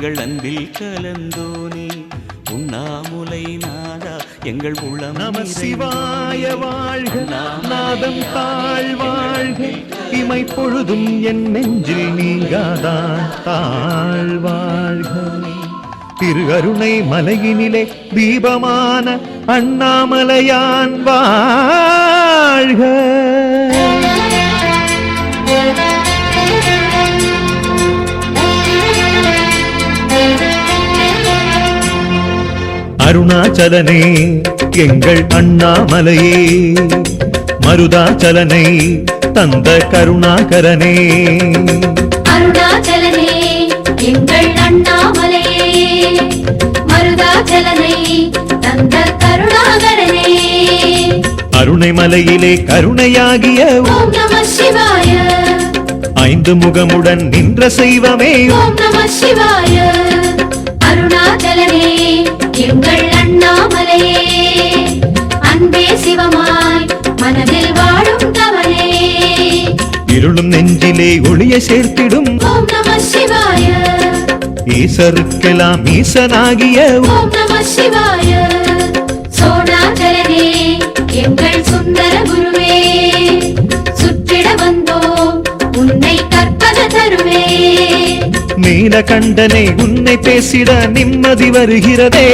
எங்கள் அன்பில் கலந்தோனே உண்ணாமுலை நாதா எங்கள் உளம் நம சிவாய வாழ்க நாதம் தாழ் வாழ்க. இமை பொழுதும் என் நெஞ்சில் நீங்காதான் தாழ் வாழ்க. திரு அருணை மலையினிலே தீபமான அண்ணாமலையான் வாழ்க. அருணாச்சலனே எங்கள் அண்ணாமலையே. மருதாச்சலனை தந்த கருணாகரனே. அருணாச்சலனே எங்கள் அண்ணாமலையே. மருதாச்சலனை தந்த கருணாகரனே. அருணை மலையிலே கருணையாகிய ஓம் நம சிவாய. ஐந்து முகமுடன் நின்ற செய்வமே ஓம் நம சிவாய. நெஞ்சிலே ஒளிய சேர்த்திடும். ஈசருக்கெல்லாம் ஈசனாகிய எங்கள் சுந்தர குருவே. சுற்றிட வந்தோம் உன்னை கற்பக தருவே. நீலகண்டனே உன்னை பேசிட நிம்மதி வருகிறதே.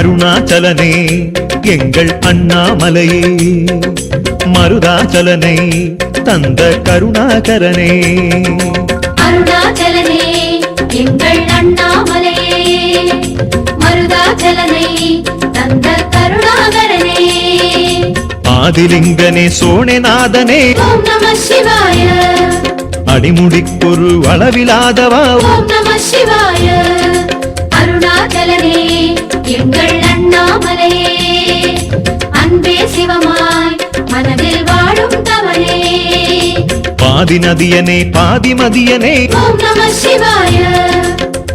அருணாச்சலனே எங்கள் அண்ணாமலையே. மருதாச்சலனை தந்த கருணாகரனே. அருணாச்சலனே எங்கள் அண்ணாமலையே. மருதாச்சலனை தந்த கருணாகரனே. ஆதிலிங்கனே சோழநாதனே ஓம் நம சிவாய. அடிமுடிக்கொரு அளவிலாதவா. ஓம் நம சிவாய. அருணாச்சலனே எங்கள் அண்ணாமலையே. அன்பே சிவமாய் மனதில் வாழும் தவனே. பாதி நதியனே பாதி மதியனே. ஓம் நம சிவாய.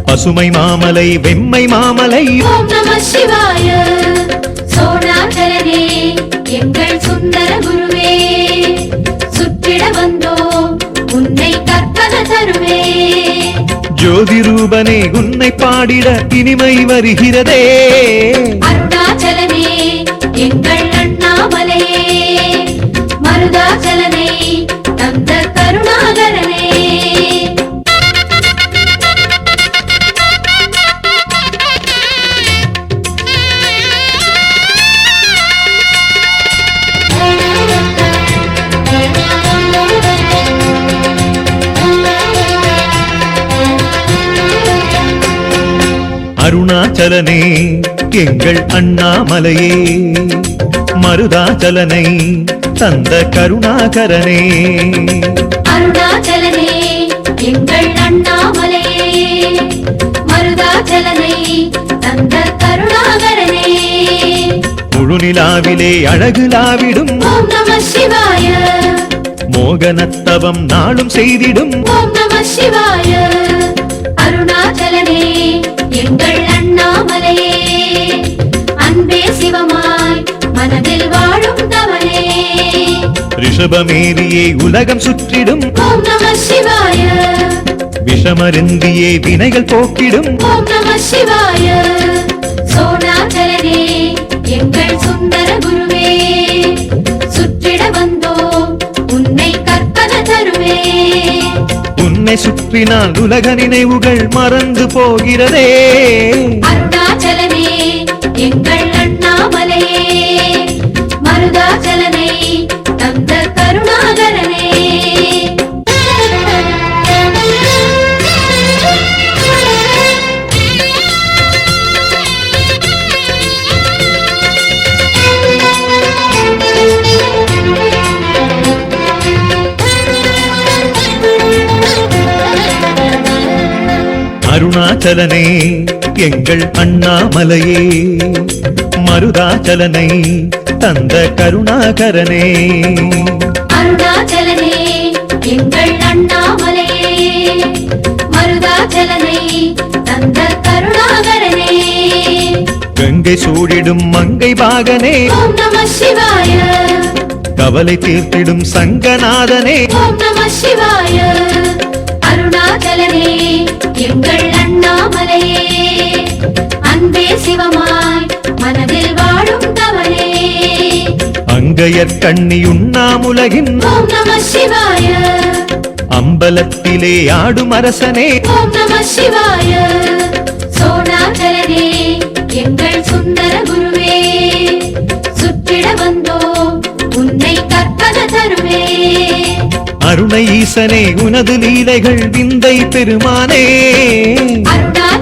பசுமை மாமலை வெம்மை மாமலை. ஓம் நம சிவாய. ஜோதி உன்னை பாடிட இனிமை வருகிறதே. அருணாச்சலனே எங்கள் அண்ணாமலையே. மருதாச்சலனை தந்த கருணாகரனே. அருணாச்சலனே எங்கள் அண்ணாமலையே. மருதாச்சலனை தந்த கருணாகரனே. முழுநிலாவிலே அழகுலாவிடும் ஓம் நம சிவாய. மோகனத்தவம் நாளும் செய்திடும். ஓம் நம சிவாய. அருணாச்சலனே எங்கள் அண்ணாமலையே அன்பே சிவமாய் மனதில் வாழும் தவனே ரிஷபமேரியே உலகம் சுற்றிடும். ஓம் நம சிவாய. விஷமருந்தியே வினைகள் போக்கிடும். ஓம் நம சிவாய. சோனாச்சலனே எங்கள் சுந்தர குருவே சுற்றிட வந்தோம் உன்னை கற்பன தருவே. உன்னை சுற்றினால் உலக நினைவுகள் மறந்து போகிறதே. அருணாச்சலனே எங்கள் அண்ணாமலையே மருதாச்சல அருணாச்சலனே எங்கள் அண்ணாமலையே. மருதாச்சலனை தந்த கருணாகரனே. அருணாச்சலனே எங்கள் அண்ணாமலையே. மருதாச்சலனை தந்த கருணாகரனே. கங்கை சூடிடும் மங்கை பாகனே. நம சிவாய. கவலை தீர்த்திடும் சங்கநாதனே. ஓம் நம சிவாய. அருணாச்சலனே எங்கள் சிவமாய் மனதில் வாழும் தவனே அங்கையர் கண்ணி உண்ணாமுலகின் ஓம் நம சிவாய. அம்பலத்திலே ஆடும் அரசனே. ஓம் நம சிவாய. சோனாச்சலனே எங்கள் சுந்தர குருவே. சுற்றிட வந்தோம் உன்னை கற்பன தருவே. அருணை ஈசனே உனது லீலைகள் விந்தை பெருமானே. அருணாச்சலனே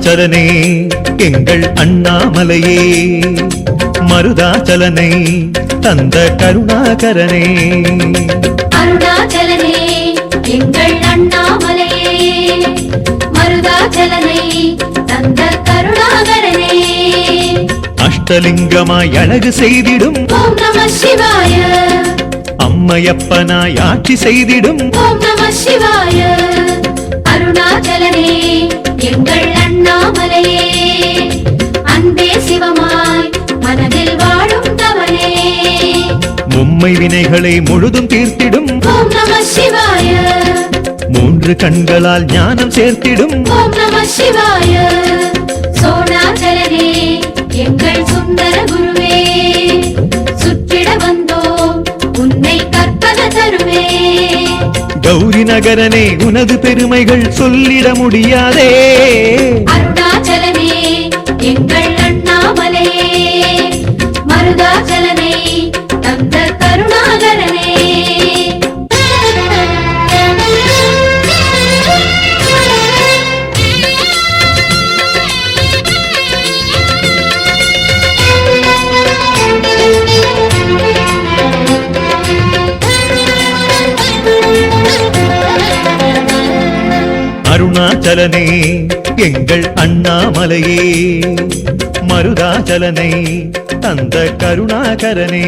அருணாச்சலனே எங்கள் அண்ணாமலையே. மருதாச்சலனை தந்த கருணாகரனே. அருணாச்சலனே எங்கள் அண்ணாமலையே. மருதாச்சலனை தந்த கருணாகரனே. அஷ்டலிங்கமாய் அழகு செய்திடும். ஓம் நம சிவாய. அம்மையப்பனாய் ஆட்சி செய்திடும். ஓம் நம சிவாய. அருணாச்சலனே எங்கள் அண்ணாமலையே அன்பே சிவமாய் மனதில் வாழும் தவனே. மும்மை வினைகளை முழுதும் தீர்த்திடும். ஓம் நம சிவாய. மூன்று கண்களால் ஞானம் சேர்த்திடும். ஓம் நம சிவாய. சோனாச்சலனே எங்கள் சுந்தர குருவே கௌரி நகரனே உனது பெருமைகள் சொல்லிட முடியாதே. அருணாச்சலனே எங்கள் அண்ணாமலையே மருதாச்சல மருதாச்சலனே எங்கள் அண்ணாமலையே. மருதாச்சலனை தந்த கருணாகரனே.